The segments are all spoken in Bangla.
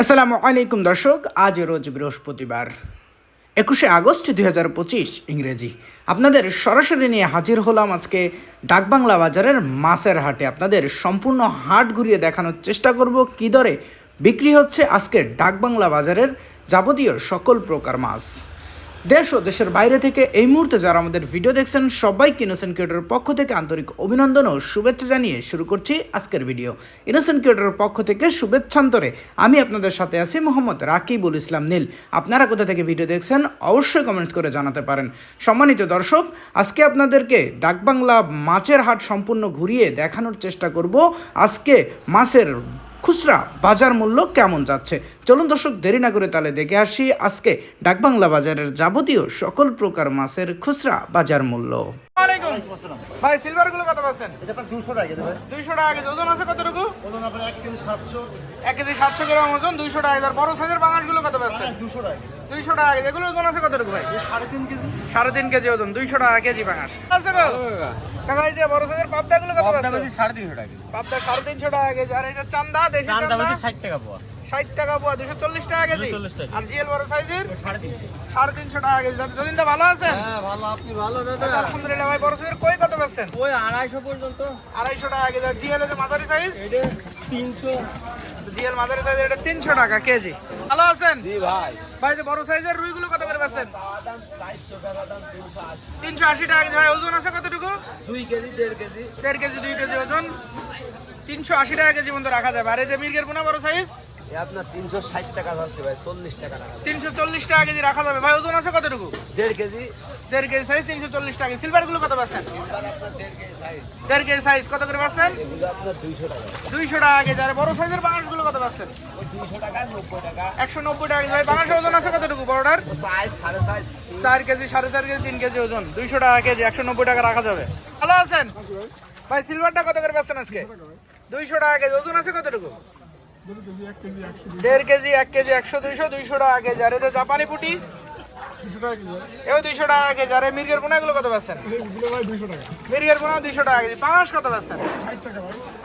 আসসালামু আলাইকুম দর্শক, আজ রোজ বৃহস্পতিবার, একুশে আগস্ট দুই হাজার পঁচিশ ইংরেজি। আপনাদের সরাসরি নিয়ে হাজির হলাম আজকে ডাকবাংলা বাজারের মাছের হাটে। আপনাদের সম্পূর্ণ হাট ঘুরিয়ে দেখানোর চেষ্টা করব, কী দরে বিক্রি হচ্ছে আজকে ডাকবাংলা বাজারের যাবতীয় সকল প্রকার মাছ। দেশ ও দেশের বাইরে থেকে এই মুহূর্তে যারা আমাদের ভিডিও দেখছেন, সবাইকে ইনোসেন্ট ক্রিয়েটরের পক্ষ থেকে আন্তরিক অভিনন্দন ও শুভেচ্ছা জানিয়ে শুরু করছি আজকের ভিডিও ইনোসেন্ট ক্রিয়েটরের পক্ষ থেকে শুভেচ্ছান্তরে আমি আপনাদের সাথে আছি মোহাম্মদ রাকিবুল ইসলাম নীল। আপনারা কোথা থেকে ভিডিও দেখছেন অবশ্যই কমেন্টস করে জানাতে পারেন। সম্মানিত দর্শক, আজকে আপনাদেরকে ডাকবাংলা মাছের হাট সম্পূর্ণ ঘুরিয়ে দেখানোর চেষ্টা করব। আজকে মাছের খুচরা বাজার মূল্য কেমন যাচ্ছে? চলুন দর্শক, দেরি না করে তাহলে দেখে আসি আজকে ডাকবাংলা বাজারের যাবতীয় সকল প্রকার মাছের খুচরা বাজার মূল্য। ভাই সিলভারগুলো কত পাচ্ছেন? এটা আপনার টাকা দেবে টাকা কেজি। ওজন আছে কতটুকু? আপনার এক কেজি সাতশো। এক কেজি সাতশো গ্রাম ওজন দুইশো টাকা আর বড় সাইজের বাঙাশগুলো কত পাচ্ছেন? দুশো টাকা দুইশো টাকা কেজি। এগুলো ওজন আছে কতটুকু ভাই? এই সাড়ে তিন কেজি। সাড়ে তিন কেজি ওজন দুইশো টাকা কেজি বাঙাশ আছে গো। এই যে বড় সাইজের পাবদা গুলো কত পাচ্ছেন? সাড়ে তিনশো টাকা পাবদা সাড়ে তিনশো টাকা কেজি। আর এই যে চান্দা দেশি চান্দা ষাট টাকা পোয়া। ষাট টাকা পোয়া দুশো চল্লিশ টাকা কেজি। আর জিএল বড় সাইজের? সাড়ে তিনশো। টাকা কেজি। দাদা জলিনটা ভালো আছেন? হ্যাঁ ভালো আপনি ভালো আলহামদুলিল্লাহ ভাই বড় সাইজের কই কত পাচ্ছেন ওই আড়াইশো পর্যন্ত। আড়াইশো টাকা কেজি। আর জিএল যে মাঝারি সাইজ? এটা তিনশো। জিএল মাঝারি সাইজের এটা তিনশো টাকা কেজি। ভালো আছেন? জি ভাই। ভাই যে বড় সাইজের রুইগুলো কত করে পাচ্ছেন দাম চারশো টাকা দাম তিনশো আশি। টাকা কেজি। ভাই ওজন আছে কতটুকু? দুই কেজি দেড় কেজি। দেড় কেজি দুই কেজি ওজন। তিনশো আশি টাকা কেজি মতো রাখা যাবে। আর এই যে মির্গের পোনা বড় সাইজ? আপনার তিনশো ষাট টাকা যাচ্ছে ভাই চল্লিশ টাকা তিনশো চল্লিশ টাকা কেজি রাখা যাবে। ভাই ওজন আছে কতটুকু? দেড় কেজি। দেড় কেজি সাইজ তিনশো চল্লিশ টাকা সিলভারগুলো কত পাচ্ছেন? দেড় কেজি সাইজ দেড় কেজি সাইজ কত করে পাচ্ছেন? আপনার দুইশো টাকা। দুইশো টাকা কেজি। আর বড় সাইজের বাংশগুলো কত পাচ্ছেন? একশো নব্বই টাকা ভাই বাংশ ওজন আছে কতটুকু বড়টার? সাইজ সাড়ে সাইজ চার কেজি সাড়ে চার কেজি তিন কেজি ওজন। দুইশো টাকা কেজি একশো নব্বই টাকা রাখা যাবে। ভালো আছেন? ভাই। সিলভারটা কত করে পাচ্ছেন আজকে? দুইশো টাকা কেজি। ওজন আছে কতটুকু? দেড় কেজি এক কেজি একশো দুইশো দুইশো টাকা কেজি আর এই যে জাপানি পুটি এও দুইশো টাকা কেজি আর মির্গের পোনা এগুলো কত পাচ্ছেন? মির্গের পোনা দুইশো টাকা কেজি পাঙাশ কত পাচ্ছেন?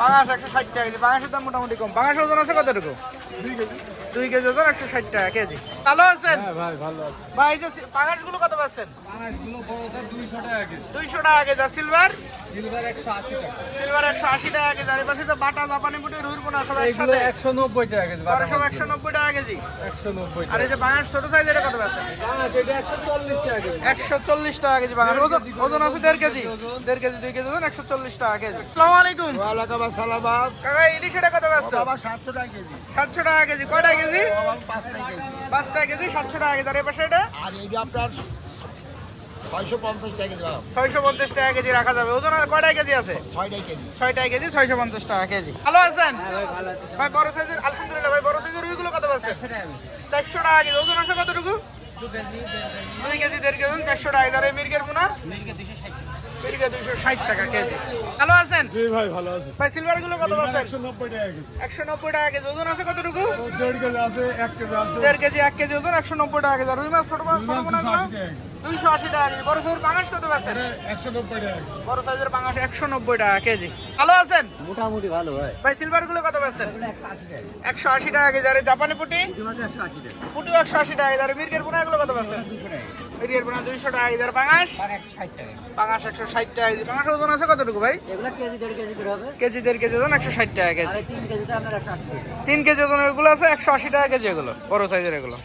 পাঙাশ একশো ষাট টাকা কেজি পাঙাশের দাম মোটামুটি কম। পাঙাশ ওজন আছে কতটুকু? দুই কেজি ওজন একশো ষাট টাকা কেজি ভালো আছেন? ভাই ভাই যে পাঙাশগুলো কত পাচ্ছেন? দুইশো টাকা কেজি দুইশো টাকা কেজি আর সিলভার সিলভার টাকা। সিলভার কেজি আর এপাশে তো বাটা জাপানি পুটি রুইর পোনা সব একসাথে। একশো নব্বই টাকা কেজি পরে সব একশো নব্বই টাকা কেজি। একশো নব্বই আর এই যে বাঙাশ ছোট সাইজ এটা কত পাচ্ছেন টাকা সেটা একশো চল্লিশ টাকা কেজি। একশো চল্লিশ টাকা কেজি বাঙাশ ওজন ওজন আছে দেড় কেজি। দেড় কেজি দুই কেজি ওজন একশো চল্লিশ টাকা কেজি। আসসালামু আলাইকুম। ওয়ালাইকুম আসসালাম কাকা ইলিশ এটা কত পাচ্ছেন আবার সাতশো টাকা কেজি। টাকা কেজি। কয়টা কেজি? আবার পাঁচ টাকা কেজি। পাঁচ টাকা কেজি সাতশো টাকা কেজি। আর এপাশে এটা? আর এই যে আপনার ছয়শো পঞ্চাশ টাকা কেজি রাখা যাবে। ওজন কেজি আছে? কেজি। কেজি ছয়শো পঞ্চাশ টাকা কেজি। ভালো আছেন? ভাই বড় সাইজের আলহামদুলিল্লাহ ভাই বড় সাইজের রুইগুলো কত পাচ্ছেন চারশো টাকা কেজি। ওজন আছে কতটুকু? দুই কেজি দেড় কেজি চারশো টাকা। কেজি আর এই মির্গের পোনা মির্গে দুইশো ষাট টাকা কেজি। ভালো আছেন? জি ভাই ভালো আছে। ভাই সিলভারগুলো কত নব্বই টাকা কেজি। একশো নব্বই টাকা কেজি। ওজন আছে কতটুকু? কেজি আছে এক কেজি আছে। দেড় কেজি এক কেজি ওজন একশো নব্বই টাকা কেজি। আর রুই মাছ ছোট মাছ ছোট টাকা কেজি। দুইশো আশি টাকা কেজি বড় সাইজের পাঙাশ কত পাচ্ছেন একশো নব্বই টাকা বড় সাইজের পাঙাশ একশো নব্বই টাকা কেজি ভালো আছেন মোটামুটি ভালো হয় ভাই সিলভারগুলো কত পাচ্ছেন একশো আশি টাকা কেজি আর জাপানি পুটি পুটি একশো আশি টাকা আর মির্গের পোনা এগুলো কত পাচ্ছেন মির্গের পোনা দুইশো টাকা কেজি আর পাঙাশ পাঙাশ একশো ষাট টাকা কেজি পাঙাশ ওজন আছে কতটুকু ভাই কেজি দেড় কেজি হবে কেজি দেড় কেজি ওজন একশো ষাট টাকা কেজি তিন কেজি ওজনের এগুলো আছে একশো আশি টাকা কেজি এগুলো বড় সাইজের এগুলো